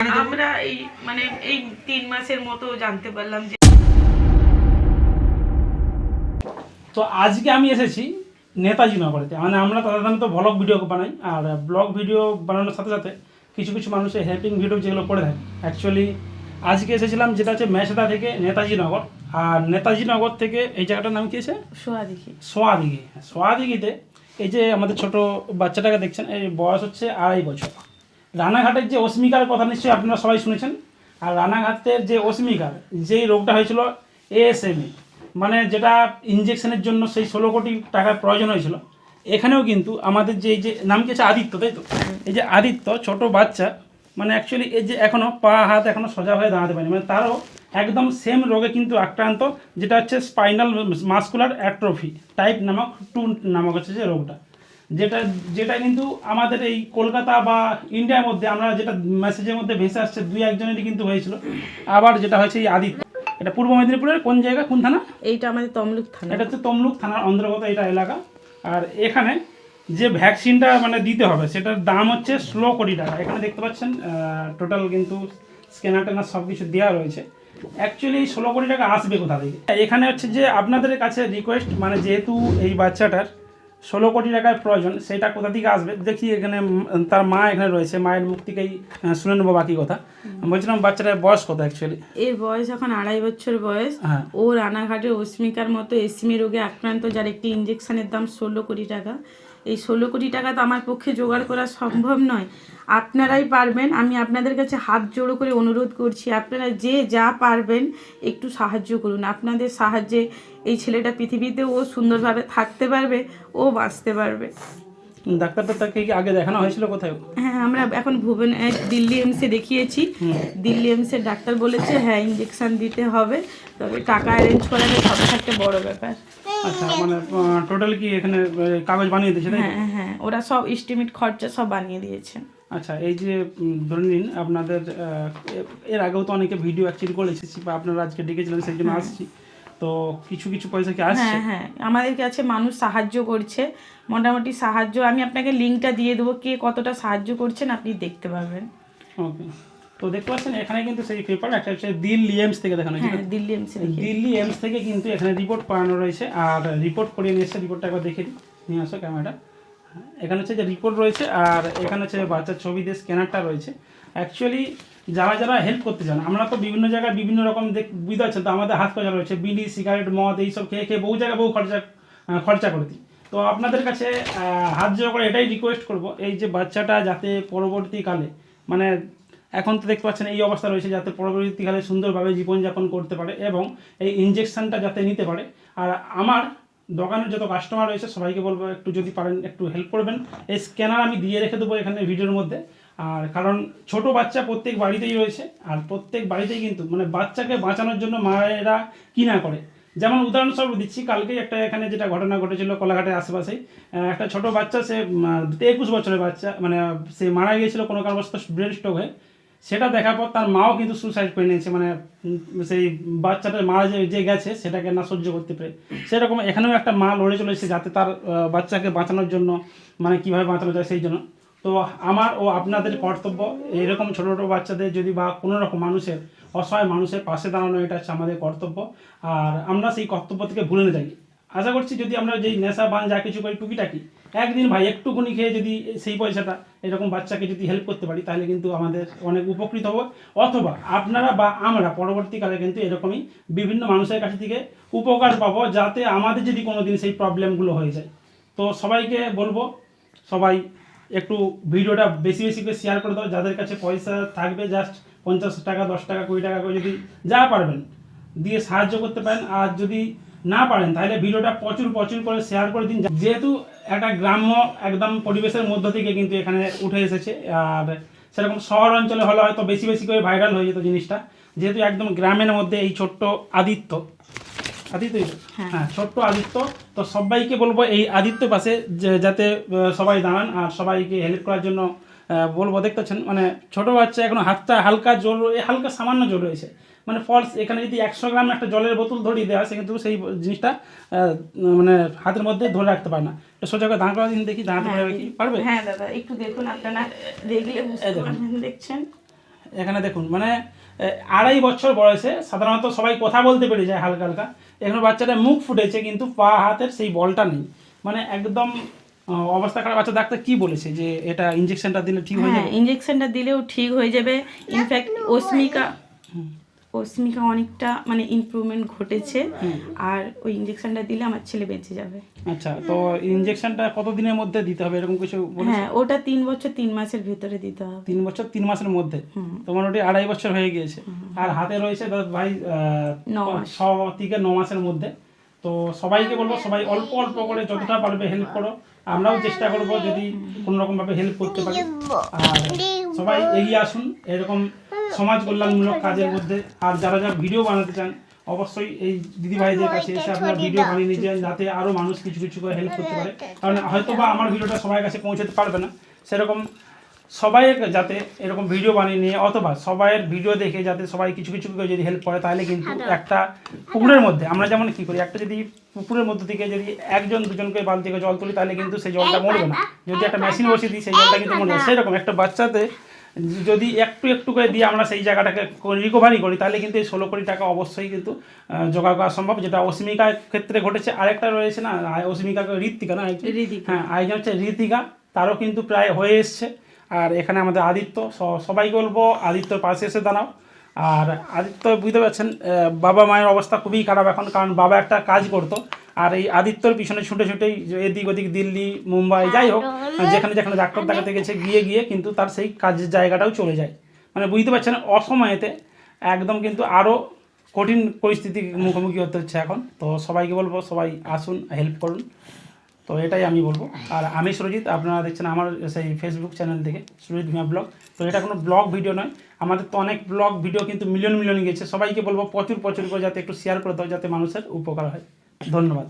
আমরা এই মানে এই তিন মাসের মতো জানতে পারলাম যে তো আজকে আমি এসেছি নেতাজি নগরেতে। মানে আমরা সাধারণত ব্লগ ভিডিও বানাই আর ব্লগ ভিডিও বানানোর সাথে সাথে কিছু কিছু মানুষের হেল্পিং ভিডিও যেগুলো করে থাকে। অ্যাকচুয়ালি আজকে এসেছিলাম যেটা হচ্ছে মেসদা থেকে নেতাজি নগর। আর নেতাজি নগর থেকে এই জায়গাটার নাম কি আছে শোয়া দেখি সোয়াদিঘি সোয়াদিঘিতে এই যে আমাদের ছোট বাচ্চাটাকে দেখছেন এই বয়স হচ্ছে আড়াই বছর। রানাঘাটের যে অস্মিকার কথা নিশ্চয়ই আপনারা সবাই শুনেছেন। আর রানাঘাটের যে অস্মিকার, যেই রোগটা হয়েছিল এএসএমই মানে যেটা ইঞ্জেকশনের জন্য সেই ষোলো কোটি টাকার প্রয়োজন হয়েছিল। এখানেও কিন্তু আমাদের যে, এই যে, নাম কি আছে আদিত্য, তাই তো? এই যে আদিত্য, ছোট বাচ্চা মানে অ্যাকচুয়ালি এই যে এখনও পা, হাত এখনও সোজা হয়ে দাঁড়াতে পারেনি। মানে তারও একদম সেম রোগে কিন্তু আক্রান্ত, যেটা হচ্ছে স্পাইনাল মাস্কুলার অ্যাট্রোফি টাইপ নামক টু নামক হচ্ছে যে রোগটা। যেটা যেটা কিন্তু আমাদের এই কলকাতা বা ইন্ডিয়ার মধ্যে আমরা যেটা মেসেজের মধ্যে ভেসে আসছে দুই একজনেরই কিন্তু হয়েছিল। আবার যেটা হয়েছে এই আদিত্য। এটা পূর্ব মেদিনীপুরের কোন জায়গা কোন থানা? এইটা আমাদের তমলুক থানা। এটা হচ্ছে তমলুক থানার অন্তর্গত এটা এলাকা। আর এখানে যে ভ্যাকসিনটা মানে দিতে হবে সেটার দাম হচ্ছে ষোলো কোটি টাকা। এখানে দেখতে পাচ্ছেন টোটাল কিন্তু স্ক্যানার টেনার সব কিছু দেওয়া রয়েছে অ্যাকচুয়ালি ষোলো কোটি টাকা আসবে কোথা থেকে? এখানে হচ্ছে যে আপনাদের কাছে রিকোয়েস্ট মানে যেহেতু এই বাচ্চাটার ষোলো কোটি টাকার প্রয়োজন সেটা কোথা থেকে আসবে? দেখি এখানে তার মা এখানে রয়েছে মায়ের মুখ থেকেই শুনে নেব বাকি কথা। বলছিলাম বাচ্চাটার বয়স কত অ্যাকচুয়ালি এর বয়স এখন আড়াই বছর বয়স। হ্যাঁ। ও রানাঘাটে অস্মিকার মতো এসিমি রোগে আক্রান্ত যার একটি ইঞ্জেকশনের দাম ষোলো কোটি টাকা। এই ষোলো কোটি টাকা তো আমার পক্ষে জোগাড় করা সম্ভব নয়। আপনারাই পারবেন আমি আপনাদের কাছে হাত জোড়ো করে অনুরোধ করছি আপনারা যে যা পারবেন একটু সাহায্য করুন। আপনাদের সাহায্যে এই ছেলেটা পৃথিবীতে ও সুন্দরভাবে থাকতে পারবে ও বাঁচতে পারবে। ডাক্তারটা তাকে কি আগে দেখানো হয়েছিল কোথায়? হ্যাঁ আমরা এখন ভুবন দিল্লি এমসে দেখিয়েছি। দিল্লি এমসের ডাক্তার বলেছে হ্যাঁ ইঞ্জেকশন দিতে হবে তবে টাকা অ্যারেঞ্জ করাটা সব থেকে বড় ব্যাপার। আচ্ছা মানে টোটাল কি এখানে কাগজ বানিয়ে দিয়েছে তাই হ্যাঁ হ্যাঁ ওরা সব এস্টিমেট খরচা সব বানিয়ে দিয়েছে। আচ্ছা এই যে ধরে নিন আপনাদের এর আগেও তো অনেকে ভিডিও অ্যাকচুয়ালি করে এসেছি বা আপনারা আজকে ডেকেছিলেন সেই জন্য আসছি। তো কিছু কিছু পয়সা কি আসছে? হ্যাঁ হ্যাঁ আমাদের কাছে মানুষ সাহায্য করছে মোটামুটি সাহায্য আমি আপনাকে লিঙ্কটা দিয়ে দেবো কে কতটা সাহায্য করছেন আপনি দেখতে পাবেন ওকে তো দেখতে পাচ্ছেন এখানে কিন্তু সেই পেপার একটা হচ্ছে দিল্লি এমস থেকে দেখানো হয়েছে। হ্যাঁ দিল্লি এমস দিল্লি এমস থেকে কিন্তু এখানে রিপোর্ট করানো রয়েছে। আর রিপোর্ট করিয়ে নিয়ে এসছে রিপোর্টটা একবার দেখে দিই। নিয়ে আসো ক্যামেরাটা এখানে হচ্ছে যে রিপোর্ট রয়েছে আর এখানে হচ্ছে বাচ্চার ছবি দিয়ে স্ক্যানারটা রয়েছে। অ্যাকচুয়ালি যারা যারা হেল্প করতে চান আমরা তো বিভিন্ন জায়গায় বিভিন্ন রকম দেখ বুঝতে পারছেন তো আমাদের হাত খরচা রয়েছে বিড়ি সিগারেট মদ এইসব খেয়ে খেয়ে বহু জায়গায় বহু খরচা খরচা করে দিই। তো আপনাদের কাছে হাত জোড়া করে এটাই রিকোয়েস্ট করব এই যে বাচ্চাটা যাতে পরবর্তীকালে মানে এখন তো দেখতে পাচ্ছেন এই অবস্থা রয়েছে যাতে পরবর্তীকালে সুন্দরভাবে জীবনযাপন করতে পারে এবং এই ইঞ্জেকশনটা যাতে নিতে পারে। আর আমার দোকানের যত কাস্টমার রয়েছে, সবাইকে বলব একটু যদি পারেন, একটু হেল্প করবেন। এই স্ক্যানার আমি দিয়ে রেখে দেবো এখানে ভিডিওর মধ্যে। আর কারণ ছোট বাচ্চা প্রত্যেক বাড়িতেই রয়েছে, আর প্রত্যেক বাড়িতেই কিন্তু মানে বাচ্চাকে বাঁচানোর জন্য মায়েরা কি না করে? যেমন উদাহরণস্বরূপ দিচ্ছি, কালকেই একটা এখানে যেটা ঘটনা ঘটেছিল কোলাঘাটের আশেপাশেই একটা ছোট বাচ্চা, সে একুশ বছরের বাচ্চা মানে সে মারা গিয়েছিল কোনো কারণবশত ব্রেন স্ট্রোক হয়ে। সেটা দেখার পর তার মাও কিন্তু সুসাইড করে নিয়েছে মানে সেই বাচ্চাটা মারা যে যে গেছে, সেটাকে না সহ্য করতে পেরে। সেরকম এখানেও একটা মা লড়ে চলেছে যাতে তার বাচ্চাকে বাঁচানোর জন্য মানে কীভাবে বাঁচানো যায় সেই জন্য। তো আমার ও আপনাদের কর্তব্য এরকম ছোটো ছোটো বাচ্চাদের যদি বা কোনো রকম মানুষের, অসহায় মানুষের পাশে দাঁড়ানো, এটা হচ্ছে আমাদের কর্তব্য। আর আমরা সেই কর্তব্য থেকে ভুলে যাই। আশা করছি যদি আমরা যেই নেশা, বান, যা কিছু করি টুকিটাকি, একদিন ভাই একটুকুনি খেয়ে যদি সেই পয়সাটা, এরকম বাচ্চাকে যদি হেল্প করতে পারি, তাহলে কিন্তু আমাদের অনেক উপকৃত হব। অথবা আপনারা বা আমরা পরবর্তীকালে কিন্তু এরকমই বিভিন্ন মানুষের কাছ থেকে উপকার পাবো, যাতে আমাদের যদি কোনো দিন সেই প্রবলেমগুলো হয়ে যায়। তো সবাইকে বলব, সবাই একটু ভিডিওটা বেশি বেশি করে শেয়ার করে দাও, যাদের কাছে পয়সা থাকবে জাস্ট পঞ্চাশ টাকা, দশ টাকা, কুড়ি টাকা করে যদি যা পারবেন, দিয়ে সাহায্য করতে পারেন। আর যদি না পারেন তাহলে ভিডিওটা প্রচুর প্রচুর করে শেয়ার করে দিন। যেহেতু একটা গ্রাম্য একদম পরিবেশের মধ্য থেকে কিন্তু এখানে উঠে এসেছে আর সেরকম শহর অঞ্চলে হলে হয়তো বেশি বেশি করে ভাইরাল হয়ে যেত জিনিসটা। যেহেতু একদম গ্রামের মধ্যে এই ছোট্ট আদিত্য আদিত্যই তো? হ্যাঁ। হ্যাঁ ছোট্ট আদিত্য। তো সবাইকে বলব এই আদিত্য পাশে যাতে সবাই দাঁড়ান আর সবাইকে হেল্প করার জন্য বলব। দেখতেছেন মানে ছোট বাচ্চা এখন হাতটা হালকা জল রয়ে- হালকা সামান্য জল রয়েছে। মানে ফলস এখানে যদি একশো গ্রাম একটা জলের বোতল ধরিয়ে দেওয়া হয় কিন্তু সেই জিনিসটা মানে হাতের মধ্যে ধরে রাখতে পারে না। তো সোজা করে দাঁড় করা দিন দেখি দাঁড়াতে পারবে কি? পারবে? হ্যাঁ দাদা একটু দেখুন আপনারা দেখলে দেখুন। দেখছেন? এখানে দেখুন মানে আড়াই বছর বয়সে সাধারণত সবাই কথা বলতে পেরে যায় হালকা হালকা। এখানে বাচ্চাটা মুখ ফুটেছে কিন্তু পা হাতের সেই বলটা নেই। মানে একদম অবস্থা খারাপ। বাচ্চা ডাক্তার কি বলেছে যে এটা ইঞ্জেকশনটা দিলে ঠিক হয়ে হ্যাঁ যাবে? ইঞ্জেকশনটা দিলেও ঠিক হয়ে যাবে। ইনফ্যাক্ট অস্মিকা অস্মিকা অনেকটা মানে ইমপ্রুভমেন্ট ঘটেছে। আর ওই ইঞ্জেকশনটা দিলে আমার ছেলে বেঁচে যাবে। আচ্ছা তো ইঞ্জেকশনটা কত দিনের মধ্যে দিতে হবে? এরকম কিছু বলেছে? হ্যাঁ ওটা তিন বছর তিন মাসের ভিতরে দিতে হবে। তিন বছর তিন মাসের মধ্যে? তোমার ওটি আড়াই বছর হয়ে গিয়েছে। আর হাতে রয়েছে ভাই। ছ থেকে ন মাসের মধ্যে। তো সবাইকে বলব সবাই অল্প অল্প করে যতটা পারবে হেল্প করো। আমরাও চেষ্টা করব যদি কোনো রকম ভাবে হেল্প করতে পারি। আর সবাই এগিয়ে আসুন, এরকম সমাজ কল্যাণমূলক কাজের মধ্যে। আর যারা যারা ভিডিও বানাতে চান, অবশ্যই এই দিদি ভাইদের কাছে এসে আপনার ভিডিও বানিয়ে নিয়ে যান, যাতে আরও মানুষ কিছু কিছু করে হেল্প করতে পারে। কারণ হয়তো বা আমার ভিডিওটা সবাই কাছে পৌঁছাতে পারবে না। সেরকম সবাইয়ের যাতে এরকম ভিডিও বানিয়ে নিয়ে অথবা সবাইয়ের ভিডিও দেখে যাতে সবাই কিছু কিছু করে যদি হেল্প করে তাহলে কিন্তু একটা পুকুরের মধ্যে আমরা যেমন কি করি একটা যদি পুকুরের মধ্যে থেকে যদি একজন দুজনকে বালতি করে জল তুলি তাহলে কিন্তু সেই জলটা মরবে না। যদি একটা মেশিন বসিয়ে দিই সেই জলটা কিন্তু মরবে সেরকম একটা বাচ্চাতে যদি একটু একটু করে দিয়ে আমরা সেই জায়গাটাকে রিকভারি করি তাহলে কিন্তু এই ষোলো কোটি টাকা অবশ্যই কিন্তু জোগাড় করা সম্ভব। যেটা অসীমিকার ক্ষেত্রে ঘটেছে আরেকটা রয়েছে না অসীমিকা ঋত্বিকা না। হ্যাঁ আরেকজন হচ্ছে ঋতিকা তারও কিন্তু প্রায় হয়ে এসছে। আর এখানে আমাদের আদিত্য স- সবাইকে বলব আদিত্যর পাশে এসে দাঁড়াও। আর আদিত্য বুঝতে পারছেন বাবা মায়ের অবস্থা খুবই খারাপ এখন কারণ বাবা একটা কাজ করতো। আর এই আদিত্যর পিছনে ছুটে ছুটেই এদিক ওদিক দিল্লি মুম্বাই যাই হোক যেখানে যেখানে ডাক্তার দেখাতে গেছে গিয়ে গিয়ে কিন্তু তার সেই কাজের জায়গাটাও চলে যায়। মানে বুঝতে পারছেন অসময়েতে একদম কিন্তু আরও কঠিন পরিস্থিতির মুখোমুখি হতে হচ্ছে এখন। তো সবাইকে বলব সবাই আসুন হেল্প করুন। তো এটাই আমি বলব। আর আমি সুরজিৎ, আপনারা দেখছেন আমার সেই ফেসবুক চ্যানেল থেকে সুরজিৎ ভূঁইয়া ব্লগ তো এটা কোনো ব্লগ ভিডিও নয়। আমাদের তো অনেক ব্লগ ভিডিও কিন্তু মিলিয়ন মিলিয়ন গেছে। সবাইকে বলব প্রচুর প্রচুর করে যাতে একটু শেয়ার করে দাও, যাতে মানুষের উপকার হয়। ধন্যবাদ।